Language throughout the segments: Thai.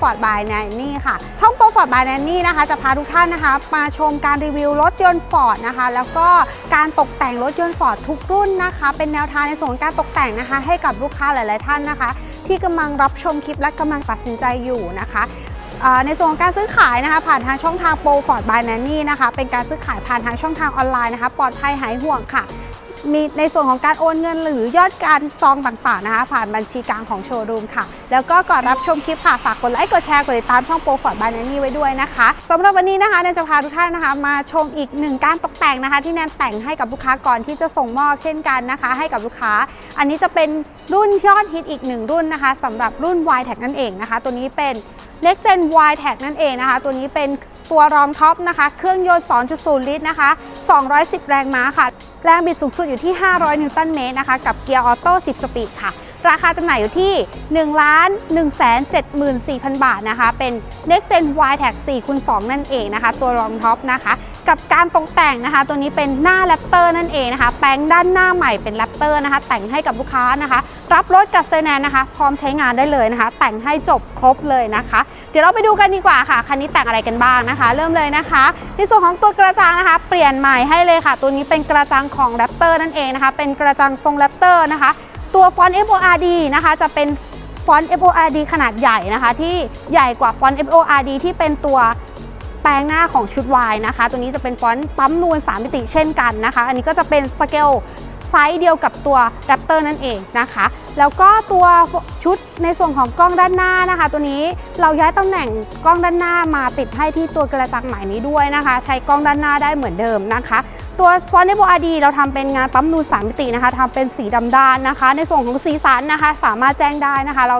ฟอร์ดบายแนนนี่ค่ะ ช่องโปรฟอร์ดบายแนนนี่นะคะ จะพาทุกท่านนะคะ มาชมการรีวิวรถยนต์ฟอร์ดนะคะ แล้วก็การตกแต่งรถยนต์ฟอร์ดทุกรุ่นนะคะ เป็นแนวทางในส่วนการตกแต่งนะคะ ให้กับลูกค้าหลาย ๆ ท่านนะคะ ที่กำลังรับชมคลิปและกำลังตัดสินใจอยู่นะคะในส่วนของการซื้อขายนะคะ ผ่านทางช่องทางโปรฟอร์ดบายแนนนี่นะคะ เป็นการซื้อขายผ่านทางช่องทางออนไลน์นะคะ ปลอดภัยหายห่วงค่ะ มีในส่วนของการโอนเงินหรือยอดการจองต่างๆนะคะ ผ่านบัญชีกลางของโชว์รูมค่ะ แล้วก็ก่อนรับชมคลิปค่ะ ฝากกดไลค์กดแชร์กดติดตามช่องโปรฟอร์ดบานนนี่ไว้ด้วยนะคะสำหรับวันนี้นะคะแนนจะพาทุกท่านนะคะ มาชมอีกหนึ่งการตกแต่งนะคะ ที่แนนแต่งให้กับลูกค้าก่อนที่จะส่งมอบเช่นกันนะคะ ให้กับลูกค้า อันนี้จะเป็นรุ่นยอดฮิตอีกหนึ่งรุ่นนะคะสำหรับรุ่น y t a g นั่นเองนะคะ ตัวนี้เป็น Next Gen Y Tag นั่นเองนะคะ ตัวนี้เป็นตัวรองท็อปนะคะ เครื่องยนต์ 2.0 ลิตรนะคะ 210 แรงม้าค่ะ แรงบิดสูงสุดอยู่ที่ 500 นิวตันเมตรนะคะ กับเกียร์ออโต้ 10 สปีดค่ะ ราคาจำหน่ายอยู่ที่ 1 1 7 4 0 0 0 บาทนะคะ เป็น Next Gen Y Tag 4คูณ2นั่นเองนะคะ ตัวรองท็อปนะคะ กับการตกแต่งนะคะ ตัวนี้เป็นหน้าแรปเตอร์นั่นเองนะคะ แปลงด้านหน้าใหม่เป็นแรปเตอร์นะคะ แต่งให้กับลูกค้านะคะ รับรถกับเซอร์แนนนะคะ พร้อมใช้งานได้เลยนะคะ แต่งให้จบครบเลยนะคะ เดี๋ยวเราไปดูกันดีกว่าค่ะ คันนี้แต่งอะไรกันบ้างนะคะ เริ่มเลยนะคะ ในส่วนของตัวกระจังนะคะ เปลี่ยนใหม่ให้เลยค่ะ ตัวนี้เป็นกระจังของแรปเตอร์นั่นเองนะคะ เป็นกระจังทรงแรปเตอร์นะคะ ตัวฟอนต์ FORD นะคะ จะเป็นฟอนต์ FORD ขนาดใหญ่นะคะ ที่ใหญ่กว่าฟอนต์ FORD ที่เป็นตัว แปลงหน้าของชุด Y นะคะ ตัวนี้จะเป็นฟอนต์ปั๊มนูน3มิติเช่นกันนะคะ อันนี้ก็จะเป็นสเกลไซส์เดียวกับตัว Raptor นั่นเองนะคะ แล้วก็ตัวชุดในส่วนของกล้องด้านหน้านะคะ ตัวนี้เราย้ายตำแหน่งกล้องด้านหน้ามาติดให้ที่ตัวกระจังใหม่นี้ด้วยนะคะ ใช้กล้องด้านหน้าได้เหมือนเดิมนะคะ ตัวฟอนต์ FORD เราทำเป็นงานปั๊มนูน3มิตินะคะทำเป็นสีดำด้านนะคะ ในส่วนของสีสันนะคะ สามารถแจ้งได้นะคะ เรา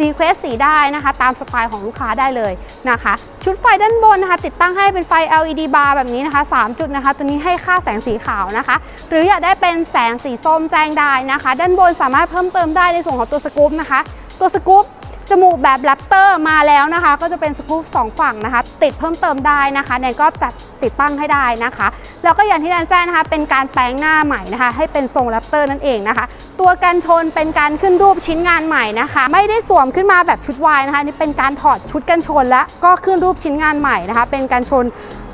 รีเควสสีได้นะคะ ตามสไตล์ของลูกค้าได้เลยนะคะ ชุดไฟด้านบนนะคะ ติดตั้งให้เป็นไฟ LED bar แบบนี้นะคะ 3 จุดนะคะ ตัวนี้ให้ค่าแสงสีขาวนะคะ หรืออยากได้เป็นแสงสีส้มแจ้งได้นะคะ ด้านบนสามารถเพิ่มเติมได้ในส่วนของตัวสกู๊ปนะคะ ตัวสกู๊ป จมูกแบบแรปเตอร์มาแล้วนะคะ ก็จะเป็นสกู๊ปสองฝั่งนะคะ ติดเพิ่มเติมได้นะคะแนนก็จัดติดตั้งให้ได้นะคะ แล้วก็อย่างที่แนนแจ้งนะคะ เป็นการแปลงหน้าใหม่นะคะ ให้เป็นทรงแรปเตอร์นั่นเองนะคะ ตัวกันชนเป็นการขึ้นรูปชิ้นงานใหม่นะคะ ไม่ได้สวมขึ้นมาแบบชุดวายนะคะนี่เป็นการถอดชุดกันชนและก็ขึ้นรูปชิ้นงานใหม่นะคะ เป็นการชน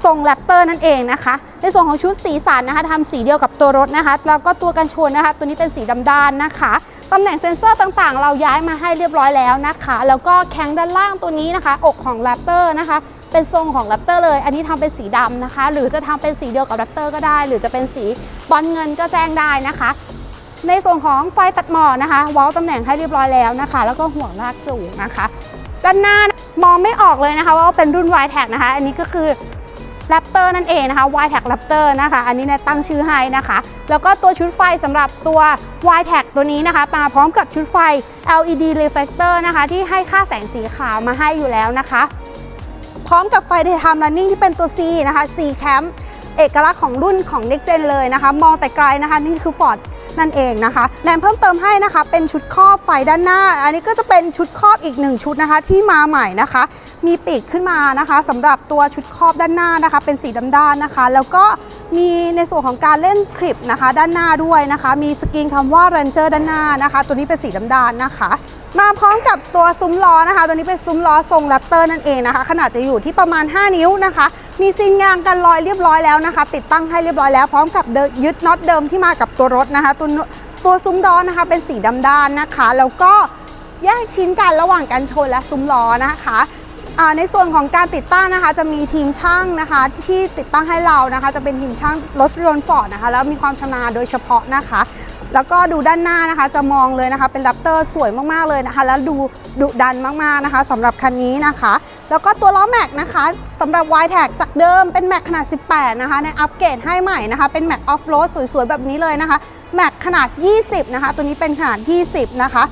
ทรงแรปเตอร์นั่นเองนะคะ ในส่วนของชุดสีสันนะคะทำสีเดียวกับตัวรถนะคะ แล้วก็ตัวกันชนนะคะ ตัวนี้เป็นสีดำด้านนะคะ ตำแหน่งเซ็นเซอร์ต่างๆ เราย้ายมาให้เรียบร้อยแล้วนะคะ แล้วก็แข้งด้านล่างตัวนี้นะคะ อกของแรปเตอร์นะคะ เป็นทรงของแรปเตอร์เลย อันนี้ทำเป็นสีดำนะคะ หรือจะทำเป็นสีเดียวกับแรปเตอร์ก็ได้ หรือจะเป็นสีบอลเงินก็แจ้งได้นะคะ ในส่วนของไฟตัดหมอกนะคะว้าตำแหน่งให้เรียบร้อยแล้วนะคะ แล้วก็ห่วงลากจูงนะคะ ด้านหน้ามองไม่ออกเลยนะคะว่าเป็นรุ่น y t a g นะคะ อันนี้ก็คือ Raptor นั่นเองนะคะ y t a g Raptor นะคะ อันนี้เนี่ยตั้งชื่อให้นะคะ แล้วก็ตัวชุดไฟสำหรับตัว y t a g ตัวนี้นะคะ มาพร้อมกับชุดไฟ LED reflector นะคะ ที่ให้ค่าแสงสีขาวมาให้อยู่แล้วนะคะ พร้อมกับไฟ daytime running ที่เป็นตัว C นะคะ C Camp เอกลักษณ์ของรุ่นของ Next Gen เลยนะคะ มองแต่ไกลนะคะ นี่คือ Ford นั่นเองนะคะแนมเพิ่มเติมให้นะคะ เป็นชุดครอบไฟด้านหน้า อันนี้ก็จะเป็นชุดครอบอีกหนึ่งชุดนะคะ ที่มาใหม่นะคะ มีปีกขึ้นมานะคะสำหรับตัวชุดครอบด้านหน้านะคะ เป็นสีดำด้านนะคะ แล้วก็มีในส่วนของการเล่นคลิปนะคะ ด้านหน้าด้วยนะคะ มีสกรีนคำว่า Ranger ด้านหน้านะคะ ตัวนี้เป็นสีดำด้านนะคะ มาพร้อมกับตัวซุ้มล้อนะคะ ตัวนี้เป็นซุ้มล้อทรงแรปเตอร์นั่นเองนะคะ ขนาดจะอยู่ที่ประมาณ 5 นิ้วนะคะ มีซิงยางกันรอยเรียบร้อยแล้วนะคะ ติดตั้งให้เรียบร้อยแล้วพร้อมกับยึดน็อตเดิมที่มากับตัวรถนะคะ ตัวตัวซุ้มล้อนะคะ เป็นสีดำด้านนะคะ แล้วก็แยกชิ้นกันระหว่างกันชนและซุ้มล้อนะคะ ในส่วนของการติดตั้งนะคะจะมีทีมช่างนะคะที่ติดตั้งให้เรานะคะจะเป็นทีมช่างรถยนต์ฟอร์ดนะคะแล้วมีความชำนาญโดยเฉพาะนะคะ แล้วก็ดูด้านหน้านะคะจะมองเลยนะคะเป็นแรปเตอร์สวยมากๆเลยนะคะ แล้วดูดุดันมากๆนะคะสำหรับคันนี้นะคะ แล้วก็ตัวล้อแม็กนะคะสำหรับ y t a g จากเดิมเป็นแม็กขนาด 18 นะคะในอัปเกรดให้ใหม่นะคะ เป็นแม็กออฟโรดสวยๆแบบนี้เลยนะคะแม็กขนาด 20 นะคะ ตัวนี้เป็นขนาด 20 นะคะ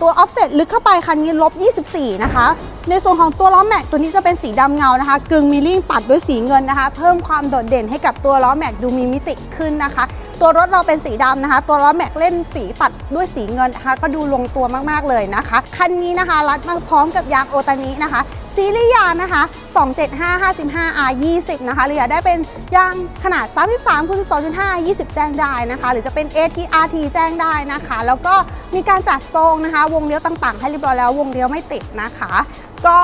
ตัวออฟเซ็ตลึกเข้าไปคันนี้ลบ 24 นะคะ ในส่วนของตัวล้อแม็กตัวนี้จะเป็นสีดำเงานะคะ กึ่งมิลลิ่งปัดด้วยสีเงินนะคะ เพิ่มความโดดเด่นให้กับตัวล้อแม็กดูมีมิติขึ้นนะคะ ตัวรถเราเป็นสีดำนะคะ ตัวล้อแม็กเล่นสีปัดด้วยสีเงินนะคะ ก็ดูลงตัวมากๆเลยนะคะ คันนี้นะคะรัดมาพร้อมกับยางโอตานินะคะ ซีรีส์ยานะคะ 275 55 R 20 นะคะหรืออยากได้เป็นยางขนาด 33คูณ12.5 20 แจ้งได้นะคะ หรือจะเป็น ATRT แจ้งได้นะคะ แล้วก็มีการจัดทรงนะคะ วงเลี้ยวต่างๆ ให้เรียบร้อยแล้ววงเลี้ยวไม่ติดนะคะ ก็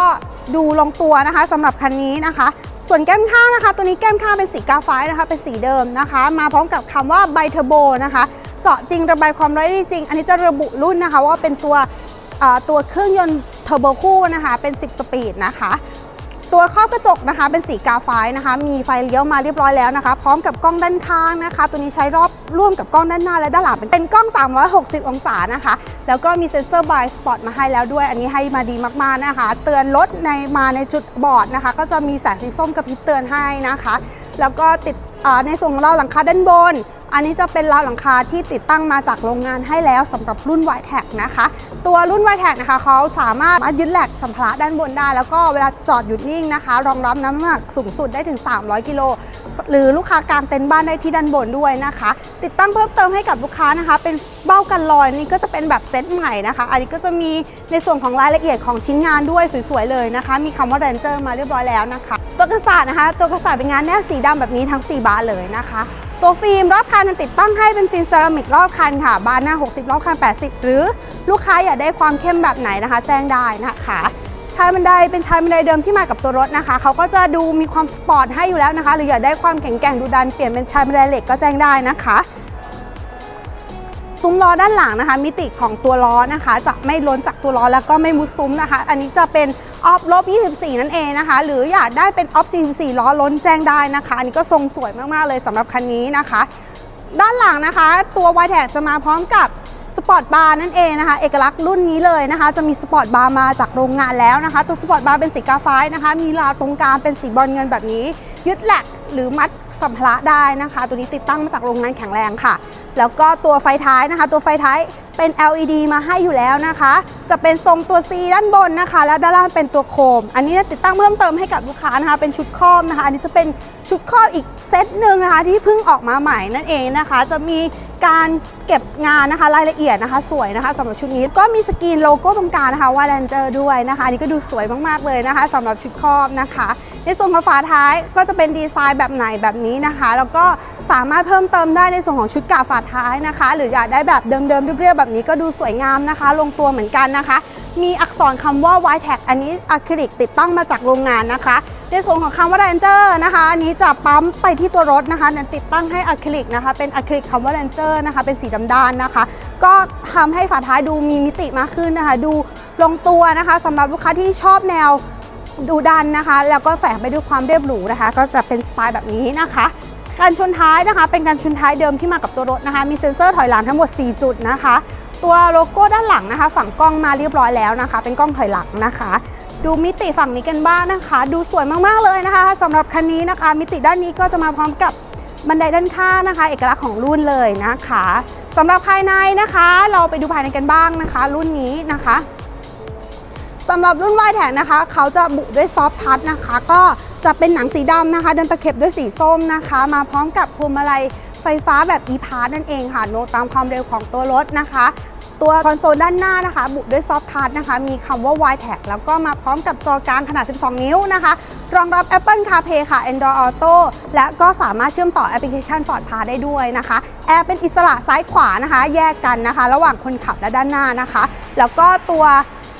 ดูลงตัวนะคะสำหรับคันนี้นะคะส่วนแก้มข้างนะคะ ตัวนี้แก้มข้างเป็นสีกาไฟนะคะเป็นสีเดิมนะคะ มาพร้อมกับคำว่าไบเทอร์โบนะคะ เจาะจริงระบายความร้อนได้จริง อันนี้จะระบุรุ่นนะคะ ว่าเป็นตัวตัวเครื่องยนต์ เทอร์โบคู่นะคะ เป็น 10 สปีดนะคะ ตัวครอบกระจกนะคะเป็นสีกาไฟนะคะ มีไฟเลี้ยวมาเรียบร้อยแล้วนะคะ พร้อมกับกล้องด้านข้างนะคะ ตัวนี้ใช้รอบร่วมกับกล้องด้านหน้าและด้านหลังเป็นกล้อง 360 องศานะคะ แล้วก็มีเซ็นเซอร์บายสปอตมาให้แล้วด้วย อันนี้ให้มาดีมากๆนะคะ เตือนรถในมาในจุดบอดนะคะ ก็จะมีแสงสีส้มกระพริบเตือนให้นะคะ แล้วก็ติดในส่วนของราหลังคาด้านบน อันนี้จะเป็นราวหลังคาที่ติดตั้งมาจากโรงงานให้แล้วสำหรับรุ่น y t e c นะคะ ตัวรุ่น y t e c นะคะเขาสามารถมายึดแหลกสัมภาระด้านบนได้ แล้วก็เวลาจอดหยุดนิ่งนะคะ รองรับน้ำหนักสูงสุดได้ถึง 300 กิโลหรือลูกค้ากางเต็นท์บ้านได้ที่ด้านบนด้วยนะคะ ติดตั้งเพิ่มเติมให้กับลูกค้านะคะ เป็นเบ้ากันรอยนี่ก็จะเป็นแบบเซตใหม่นะคะ อันนี้ก็จะมีในส่วนของรายละเอียดของชิ้นงานด้วยสวยๆเลยนะคะ มีคำว่า Ranger มาเรียบร้อยแล้วนะคะ ตัวกระสานะคะ ตัวกระสาเป็นงานแนบสีดำแบบนี้ทั้ง 4 บานเลยนะคะ ตัวฟิล์มรอบคันติดตั้งให้เป็นฟิล์มเซรามิกรอบคันค่ะ บานหน้า 60 รอบคัน 80 หรือลูกค้าอยากได้ความเข้มแบบไหนนะคะ แจ้งได้นะคะชายบันไดเป็นชายบันไดเดิมที่มากับตัวรถนะคะ เขาก็จะดูมีความสปอร์ตให้อยู่แล้วนะคะ หรืออยากได้ความแข็งแกร่งดูดันเปลี่ยนเป็นชายบันไดเหล็กก็แจ้งได้นะคะซุ้มล้อด้านหลังนะคะ มิติของตัวล้อนะคะ จะไม่ล้นจากตัวล้อแล้วก็ไม่มุดซุ้มนะคะ อันนี้จะเป็น ออฟลบ24 นั่นเองนะคะ หรืออยากได้เป็นออฟ44 ล้อล้นแจ้งได้นะคะอันนี้ก็ทรงสวยมากๆเลยสำหรับคันนี้นะคะ ด้านหลังนะคะ ตัว y t แทจะมาพร้อมกับสปอร์ตบาร์นั่นเองนะคะ เอกลักษณ์รุ่นนี้เลยนะคะ จะมีสปอร์ตบาร์มาจากโรงงานแล้วนะคะ ตัวสปอร์ตบาร์เป็นสีกาไฟนะคะ มีราวตรงกลางเป็นสีบอนเงินแบบนี้ ยึดแหลกหรือมัดสัมภาระได้นะคะ ตัวนี้ติดตั้งมาจากโรงงานแข็งแรงค่ะ แล้วก็ตัวไฟท้ายนะคะ ตัวไฟท้าย เป็น LED มาให้อยู่แล้วนะคะ จะเป็นทรงตัว C ด้านบนนะคะ แล้วด้านล่างเป็นตัวโคม อันนี้จะติดตั้งเพิ่มเติมให้กับลูกค้านะคะ เป็นชุดครอบนะคะ อันนี้จะเป็น ชุดครอบอีกเซตหนึ่งนะคะที่เพิ่งออกมาใหม่นั่นเองนะคะ จะมีการเก็บงานนะคะรายละเอียดนะคะ สวยนะคะสำหรับชุดนี้ก็มีสกรีนโลโก้ตรงกลางนะคะว่าแลนเจอร์ด้วยนะคะอันนี้ก็ดูสวยมากๆเลยนะคะสำหรับชุดครอบนะคะ ในส่วนของฝาท้ายก็จะเป็นดีไซน์แบบไหนแบบนี้นะคะ แล้วก็สามารถเพิ่มเติมได้ในส่วนของชุดกาฝาท้ายนะคะ หรืออยากได้แบบเดิมๆเรียบๆแบบนี้ก็ดูสวยงามนะคะ ลงตัวเหมือนกันนะคะ มีอักษรคำว่า y t a g อันนี้อะคริลิกติดตั้งมาจากโรงงานนะคะ ในส่วนของคำว่า Ranger นะคะ อันนี้จะปั๊มไปที่ตัวรถนะคะนั้นติดตั้งให้อะคริลิกนะคะ เป็นอะคริลิกคำว่า Ranger นะคะ เป็นสีดำด้านนะคะ ก็ทำให้ฝาท้ายดูมีมิติมากขึ้นนะคะ ดูลงตัวนะคะสำหรับลูกค้าที่ชอบแนวดูดันนะคะ แล้วก็แฝงไปด้วยความเรียบหรูนะคะ ก็จะเป็นสไตล์แบบนี้นะคะการชนท้ายนะคะ เป็นการชนท้ายเดิมที่มากับตัวรถนะคะ มีเซ็นเซอร์ถอยหลังทั้งหมด 4 จุดนะคะ ตัวโลโก้ด้านหลังนะคะ ฝั่งกล้องมาเรียบร้อยแล้วนะคะ เป็นกล้องถอยหลังนะคะ ดูมิติฝั่งนี้กันบ้างนะคะ ดูสวยมากๆเลยนะคะสำหรับคันนี้นะคะ มิติด้านนี้ก็จะมาพร้อมกับบันไดด้านข้างนะคะ เอกลักษณ์ของรุ่นเลยนะคะสำหรับภายในนะคะ เราไปดูภายในกันบ้างนะคะ รุ่นนี้นะคะสำหรับรุ่นวายแทนนะคะ เขาจะบุด้วยซอฟท์ทัชนะคะ ก็จะเป็นหนังสีดำนะคะ เดินตะเข็บด้วยสีส้มนะคะ มาพร้อมกับพวงมาลัย ไฟฟ้าแบบ e-pass นั่นเองค่ะ โน้ตตามความเร็วของตัวรถนะคะ ตัวคอนโซลด้านหน้านะคะ บุด้วยซอฟท์ทัชนะคะ มีคำว่า y t a g แล้วก็มาพร้อมกับจอกลางขนาด 12 นิ้วนะคะ รองรับ Apple CarPlay ค่ะ Android Auto และก็สามารถเชื่อมต่อแอปพลิเคชัน Ford Pass ได้ด้วยนะคะแอร์เป็นอิสระซ้ายขวานะคะ แยกกันนะคะ ระหว่างคนขับและด้านหน้านะคะ แล้วก็ตัว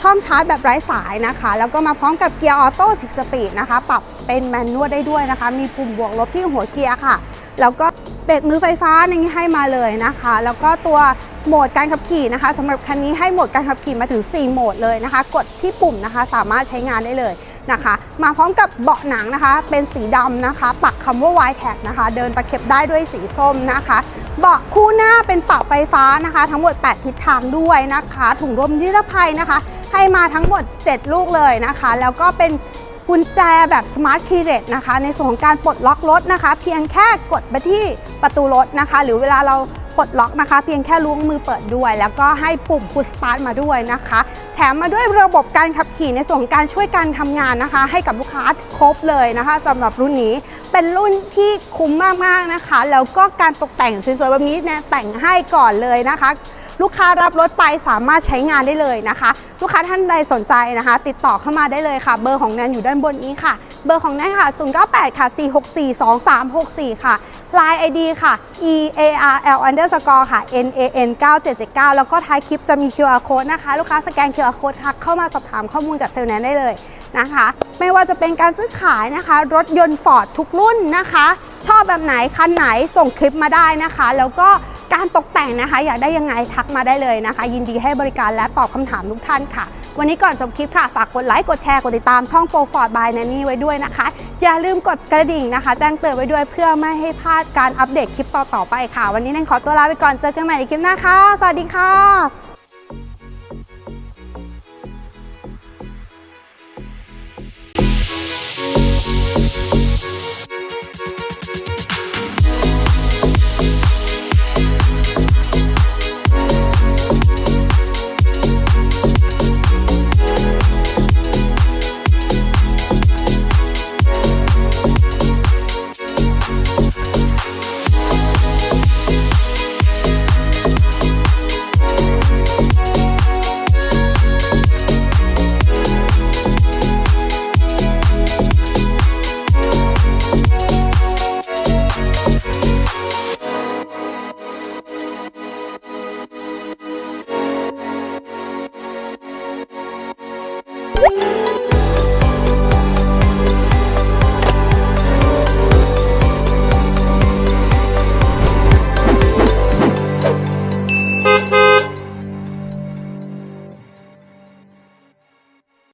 ช่องชาร์จแบบไร้สายนะคะ แล้วก็มาพร้อมกับเกียร์ออโต้10สปีดนะคะ ปรับเป็นแมนนวลได้ด้วยนะคะ มีปุ่มบวกลบที่หัวเกียร์ค่ะ แล้วก็ เบรกมือไฟฟ้านี่ให้มาเลยนะคะ แล้วก็ตัวโหมดการขับขี่นะคะสำหรับคันนี้ให้โหมดการขับขี่มาถึง 4 โหมดเลยนะคะ กดที่ปุ่มนะคะสามารถใช้งานได้เลยนะคะ มาพร้อมกับเบาะหนังนะคะ เป็นสีดำนะคะ ปักคำว่า y t a g นะคะ เดินตะเข็บได้ด้วยสีส้มนะคะ เบาะคู่หน้าเป็นปรับไฟฟ้านะคะ ทั้งหมด 8 ทิศทางด้วยนะคะ ถุงลมนิรภัยนะคะ ให้มาทั้งหมด 7 ลูกเลยนะคะ แล้วก็เป็น กุญแจแบบ Smart Key r e t นะคะ ในส่วนของการปลดล็อกรถนะคะ เพียงแค่กดไปที่ประตูรถนะคะ หรือเวลาเราปลดล็อกนะคะ เพียงแค่ล้วงมือเปิดด้วย แล้วก็ให้ปุ่ม Push Start มาด้วยนะคะ แถมมาด้วยระบบการขับขี่ในส่วนของการช่วยการทำงานนะคะ ให้กับลูกค้าครบเลยนะคะสำหรับรุ่นนี้เป็นรุ่นที่คุ้มมากๆนะคะ แล้วก็การตกแต่งสวยๆแบบนี้เนี่ยแต่งให้ก่อนเลยนะคะ ลูกค้ารับรถไปสามารถใช้งานได้เลยนะคะ ลูกค้าท่านใดสนใจนะคะ ติดต่อเข้ามาได้เลยค่ะ เบอร์ของแนนอยู่ด้านบนนี้ค่ะ เบอร์ของแนนค่ะ 098 ค่ะ 464 2364 ค่ะ Line ID ค่ะ e a r l underscore ค่ะ n a n 9779 แล้วก็ท้ายคลิปจะมี QR code นะคะ ลูกค้าสแกน QR code ทักเข้ามาสอบถามข้อมูลกับเซลล์แนนได้เลยนะคะ ไม่ว่าจะเป็นการซื้อขายนะคะ รถยนต์ฟอร์ดทุกรุ่นนะคะ ชอบแบบไหน คันไหนส่งคลิปมาได้นะคะ แล้วก็ การตกแต่งนะคะ อยากได้ยังไงทักมาได้เลยนะคะ ยินดีให้บริการและตอบคำถามทุกท่านค่ะ วันนี้ก่อนจบคลิปค่ะ ฝากกดไลค์กดแชร์กดติดตามช่องโปรฟอร์ดบายนันนี่ไว้ด้วยนะคะ อย่าลืมกดกระดิ่งนะคะ แจ้งเตือนไว้ด้วยเพื่อไม่ให้พลาดการอัปเดตคลิปต่อๆไปค่ะ วันนี้นันขอตัวลาไปก่อนเจอกันใหม่ในคลิปหน้าค่ะสวัสดีค่ะ